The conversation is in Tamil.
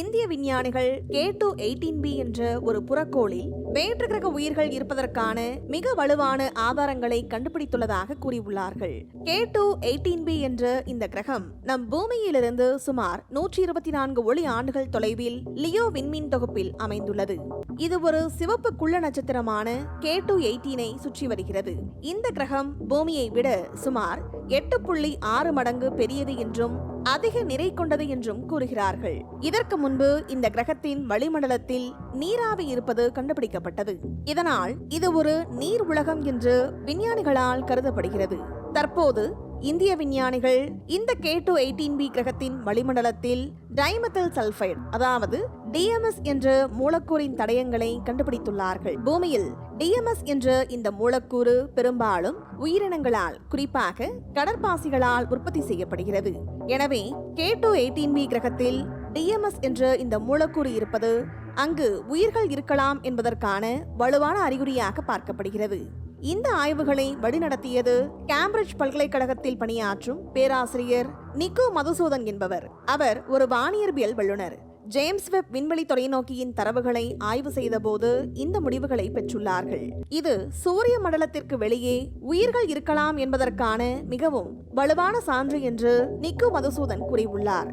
இந்திய விஞ்ஞானிகள் கே டூ எயிட்டீன் பி என்ற ஒரு புறக்கோளில் வேற்று கிரக உயிர்கள் இருப்பதற்கான மிக வலுவான ஆதாரங்களை கண்டுபிடித்துள்ளதாக கூறியுள்ளார்கள். கே டூ எயிட்டீன் பி என்ற இந்த கிரகம் நம் பூமியிலிருந்து சுமார் நூற்றி இருபத்தி நான்கு ஒளி ஆண்டுகள் தொலைவில் லியோ விண்மீன் தொகுப்பில் அமைந்துள்ளது. இது ஒரு சிவப்பு குள்ள நட்சத்திரமான கே டூ எயிட்டீனை சுற்றி வருகிறது. இந்த கிரகம் பூமியை விட சுமார் எட்டு புள்ளி ஆறு மடங்கு பெரியது என்றும் அதிக நிறை கொண்டது என்றும் கூறுகிறார்கள். இதற்கு முன்பு இந்த கிரகத்தின் வளிமண்டலத்தில் நீராவி இருப்பது கண்டுபிடிக்கப்பட்டது. இதனால் இது ஒரு நீர் உலகம் என்று விஞ்ஞானிகளால் கருதப்படுகிறது. தற்போது இந்திய விஞ்ஞானிகள் இந்த கே டூ எயிட்டீன் பி கிரகத்தின் வளிமண்டலத்தில் டைமெத்தில் சல்ஃபைடு அதாவது டிஎம்எஸ் என்ற மூலக்கூறின் தடயங்களை கண்டுபிடித்துள்ளார்கள். பூமியில் டிஎம்எஸ் என்ற இந்த மூலக்கூறு பெரும்பாலும் உயிரினங்களால் குறிப்பாக கடற்பாசிகளால் உற்பத்தி செய்யப்படுகிறது. எனவே கே டூ எயிட்டீன் பி கிரகத்தில் டிஎம்எஸ் என்ற இந்த மூலக்கூறு இருப்பது அங்கு உயிர்கள் இருக்கலாம் என்பதற்கான வலுவான அறிகுறியாக பார்க்கப்படுகிறது. இந்த ஆய்வுகளை வழிநடத்தியது கேம்பிரிட்ஜ் பல்கலைக்கழகத்தில் பணியாற்றும் பேராசிரியர் நிக்கோ மதுசூதன் என்பவர். அவர் ஒரு வானியற்பியல் வல்லுநர். ஜேம்ஸ் வெப் விண்வெளி தொலைநோக்கியின் தரவுகளை ஆய்வு செய்தபோது இந்த முடிவுகளை பெற்றுள்ளார்கள். இது சூரிய மண்டலத்திற்கு வெளியே உயிர்கள் இருக்கலாம் என்பதற்கான மிகவும் வலுவான சான்று என்று நிக்கோ மதுசூதன் கூறியுள்ளார்.